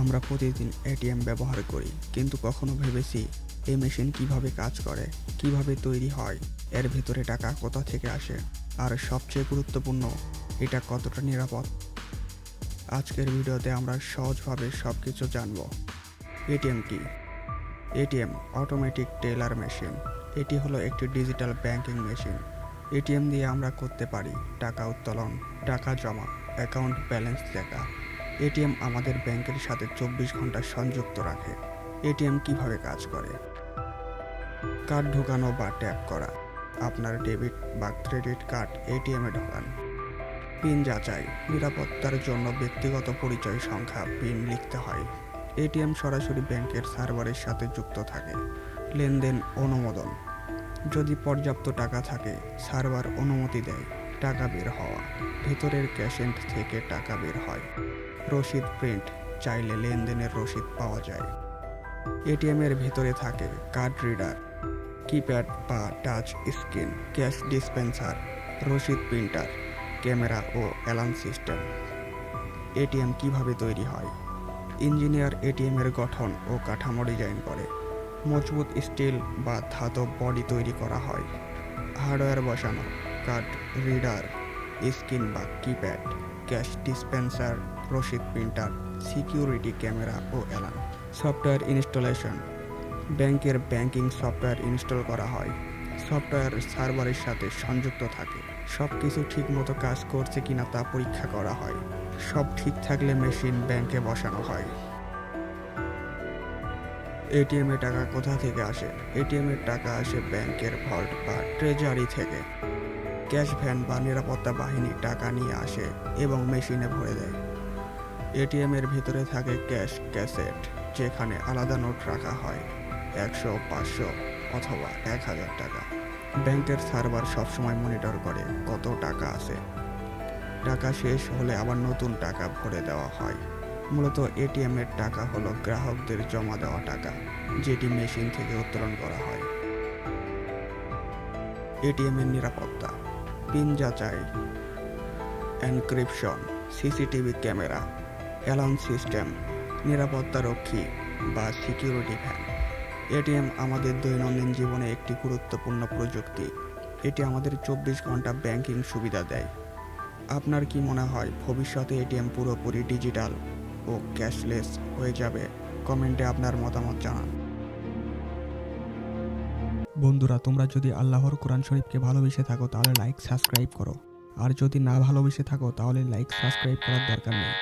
আমরা প্রতিদিন এটিএম ব্যবহার করি, কিন্তু কখনো ভেবেছি এই মেশিন কীভাবে কাজ করে, কীভাবে তৈরি হয়, এর ভেতরে টাকা কোথা থেকে আসে, আর সবচেয়ে গুরুত্বপূর্ণ, এটা কতটা নিরাপদ? আজকের ভিডিওতে আমরা সহজভাবে সব কিছু জানব এটিএম কি? এটিএম অটোমেটিক টেলার মেশিন এটি হলো একটি ডিজিটাল ব্যাংকিং মেশিন এটিএম দিয়ে আমরা করতে পারি টাকা উত্তোলন, টাকা জমা অ্যাকাউন্ট ব্যালেন্স দেখা এটিএম আমাদের ব্যাংকের সাথে চব্বিশ ঘণ্টা সংযুক্ত রাখে। এটিএম কীভাবে কাজ করে? কার্ড ঢোকানো বা ট্যাপ করা। আপনার ডেবিট বা ক্রেডিট কার্ড এটিএমে ঢোকান। পিন যাচাই। নিরাপত্তার জন্য ব্যক্তিগত পরিচয় সংখ্যা পিন লিখতে হয়। এটিএম সরাসরি ব্যাংকের সার্ভারের সাথে যুক্ত থাকে। লেনদেন অনুমোদন। যদি পর্যাপ্ত টাকা থাকে, সার্ভার অনুমতি দেয়। টাকা বের হওয়া। ভেতরের ক্যাশেন্ট থেকে টাকা বের হয়। রসিদ প্রিন্ট চাইলে লেনদেনের রসিদ পাওয়া যায়। এটিএমের ভেতরে থাকে কার্ড রিডার কিপ্যাড বা টাচ স্ক্রিন ক্যাশ ডিসপেন্সার রসিদ প্রিন্টার ক্যামেরা ও অ্যালার্ম সিস্টেম এটিএম কীভাবে তৈরি হয়? ইঞ্জিনিয়ার এটিএম এর গঠন ও কাঠামো ডিজাইন করে। মজবুত স্টিল বা ধাতব বডি তৈরি করা হয়। হার্ডওয়্যার বসানো কার্ড রিডার স্ক্রিন বা কিপ্যাড ক্যাশ ডিসপেন্সার রসিদ প্রিন্টার, সিকিউরিটি ক্যামেরা ও অ্যালার্ম, সফটওয়্যার ইনস্টলেশন। ব্যাংকের ব্যাংকিং সফটওয়্যার ইনস্টল করা হয়। সফটওয়্যার সার্ভারের সাথে সংযুক্ত থাকে। সব কিছু ঠিকমতো কাজ করছে কিনা তা পরীক্ষা করা হয়। সব ঠিক থাকলে মেশিন ব্যাংকে বসানো হয়। এটিএম টাকা কোথা থেকে আসে? এটিএম এর টাকা আসে ব্যাংকের ভল্ট বা ট্রেজারি থেকে। ক্যাশ ভ্যান বা নিরাপত্তা বাহিনী টাকা নিয়ে আসে এবং মেশিনে ভরে দেয়। এটিএম এর ভিতরে থাকে ক্যাশ ক্যাসেট, যেখানে আলাদা নোট রাখা হয়, একশো, পাঁচশো অথবা এক হাজার টাকা। ব্যাংকের সার্ভার সবসময় মনিটর করে কত টাকা আছে। টাকা শেষ হলে আবার নতুন টাকা ভরে দেওয়া হয়। মূলত এটিএম এর টাকা হলো গ্রাহকদের জমা দেওয়া টাকা, যেটি মেশিন থেকে উত্তোলন করা হয়। এটিএম এর নিরাপত্তা, পিন যাচাই, encryption, CCTV camera alarm system, নিরাপত্তা রক্ষী বা সিকিউরিটি ভ্যান। এটিএম আমাদের দৈনন্দিন জীবনে একটি গুরুত্বপূর্ণ প্রযুক্তি। এটি আমাদের চব্বিশ ঘণ্টা ব্যাংকিং সুবিধা দেয়। আপনার কি মনে হয়, ভবিষ্যতে এটিএম পুরোপুরি ডিজিটাল ও ক্যাশলেস হয়ে যাবে? কমেন্টে আপনার মতামত জানান। বন্ধুরা, তোমরা যদি আল্লাহর কোরআন শরীফকে ভালোবেসে থাকো, তাহলে লাইক সাবস্ক্রাইব করো। আর যদি না ভালোবেসে থাকো, তাহলে লাইক সাবস্ক্রাইব করার দরকার নেই।